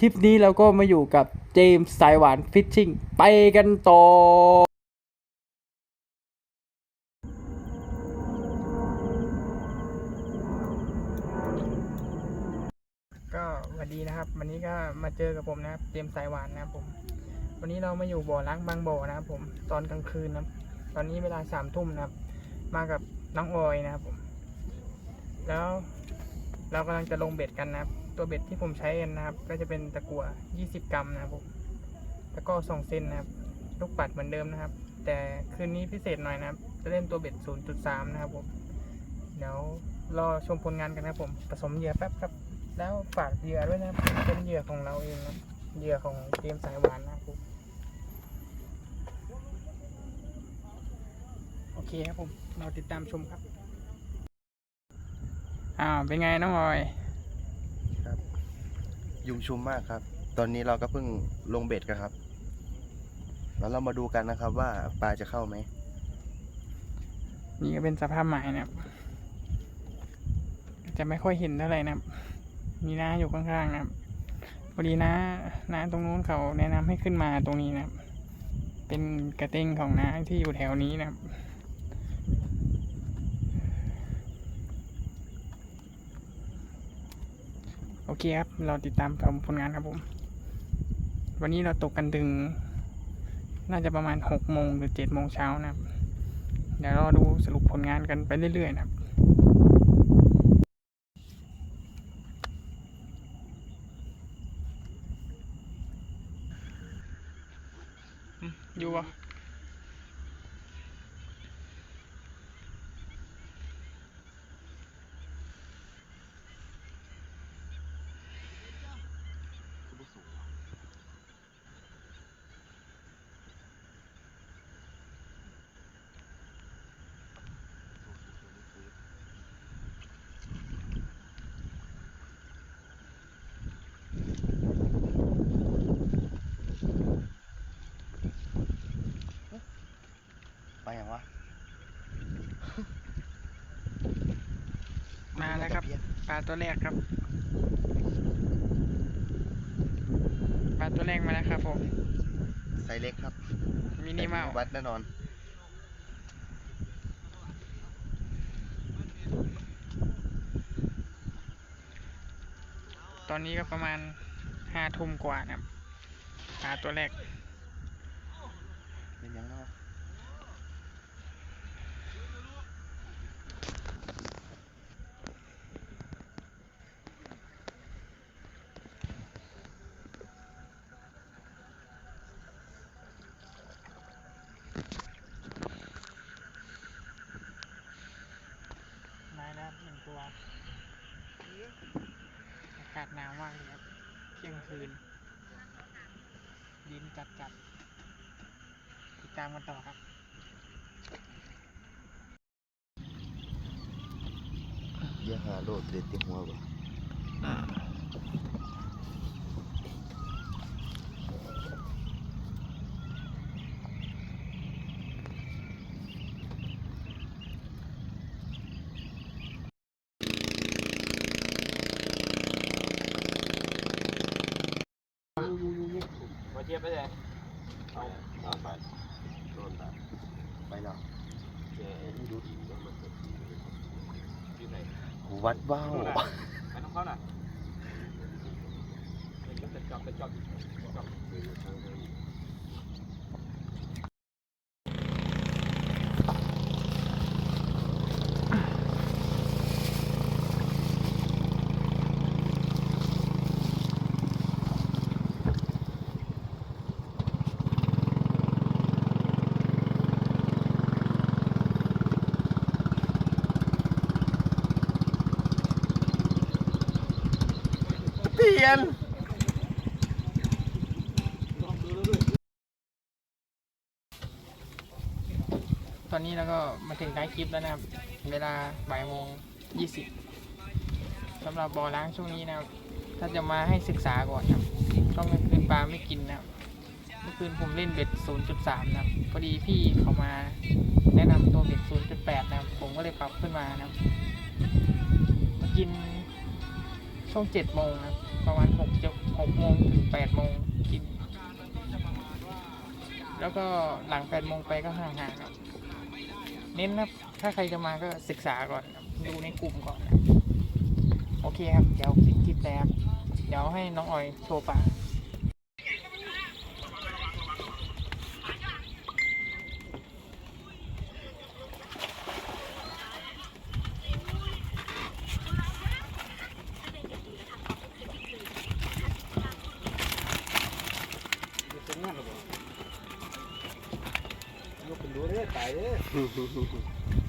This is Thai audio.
ทริปนี้เราก็มาอยู่กับเจมส์สายหวานฟิชชิ่งไปกันต่อ ก็สวัสดีนะครับ วันนี้ก็มาเจอกับผมนะครับเจมส์สายหวานนะครับผม วันนี้เรามาอยู่บ่อล้างบางบ่อนะครับผมตอนกลางคืนนะครับ ตอนนี้เวลาสามทุ่มนะครับ มากับน้องออยนะครับผม แล้วเรากำลังจะลงเบ็ดกันนะครับ ตัวเบ็ดที่ผมใช้กันนะครับ ก็จะเป็นตะกั่ว 20 กรัมนะครับผมตะก้อ2เซนนะครับ ลูกปัดเหมือนเดิมนะครับ แต่คืนนี้พิเศษหน่อยนะครับ จะเล่นตัวเบ็ด 0.3 นะครับผม เดี๋ยวรอชมผลงานกันนะครับผมผสมเหยื่อแป๊บครับ แล้วฝากเหยื่อด้วยนะครับเป็นเหยื่อของเราเองนะเหยื่อของเกมสายหวานนะครับผมโอเคครับผมเราติดตามชมครับอ้าวเป็นไงน้องออย ยุงชุมมากครับ ตอนนี้เราก็เพิ่งลงเบ็ดกันครับ แล้วเรามาดูกันนะครับ ว่าปลาจะเข้าไหม นี่ก็เป็นสภาพหมายนะครับจะไม่ค่อยเห็นเท่าไหร่นะครับ มีน้าอยู่ข้างๆนะครับพอดีน้าน้าตรงนู้นเขาแนะนำให้ขึ้นมาตรงนี้นะครับ เป็นกระเต้งของน้าที่อยู่แถวนี้นะครับ โอเคครับ เราติดตามชมผลงานครับผม วันนี้เราตกกันถึง น่าจะประมาณหกโมงหรือเจ็ดโมงเช้านะครับ เดี๋ยวรอดูสรุปผลงานกันไปเรื่อยๆนะครับอยู่ปะไปอย่างวะ มาแล้วครับ ป ลาตัวแรกครับ ปลาตัวแรกมาแล้วครับผมไซส์เล็กครับมินิเมาส์วัดแน่นอนตอนนี้ก็ประมาณห้าทุ่มกว่านะครับปลาตัวแรกเป็นยังเนาะ มาแล้วหนึ่งตัว อากาศหนาวมากเลยครับ เที่ยงคืนดินจัดจัดติดตามกันต่อครับเยอะหาโลดเด็ดติหัวบ่ มาเทียบไปเลย เอาเอาไปโดนไปไปแล้วเจนี่ดูดี วัดว้าวไปน้องเขาหน่อยจะจับจะจับจับ เปลี่ยนตอนนี้เราก็มาถึงท้ายคลิปแล้วนะครับ เวลาบ่ายโมงยี่สิบสำหรับบ่อล้างช่วงนี้นะครับ ถ้าจะมาให้ศึกษาก่อนะครับช่วงกลางคืนปลาไม่กินนะครับ เมื่อคืนผมเล่นเบ็ด 0.3 นะครับ พอดีพี่เขามาแนะนำตัวเบ็ด 0.8 นะครับ ผมก็เลยปรับขึ้นมานะครับ มากินช่วง7โมงนะครับ ประมาณ6 6โมงถึงแปดโมงกิน แล้วก็หลังแปดโมงไปก็ห่างๆครับ เน้นนะถ้าใครจะมาก็ศึกษาก่อนครับดูในกลุ่มก่อนนะโอเคครับ เดี๋ยวปิดคลิปแล้วครับเดี๋ยวให้น้องออยโชว์ป่า เป็นงานหรอบ่ยกเป็นรู้เด้อตาย เด้อ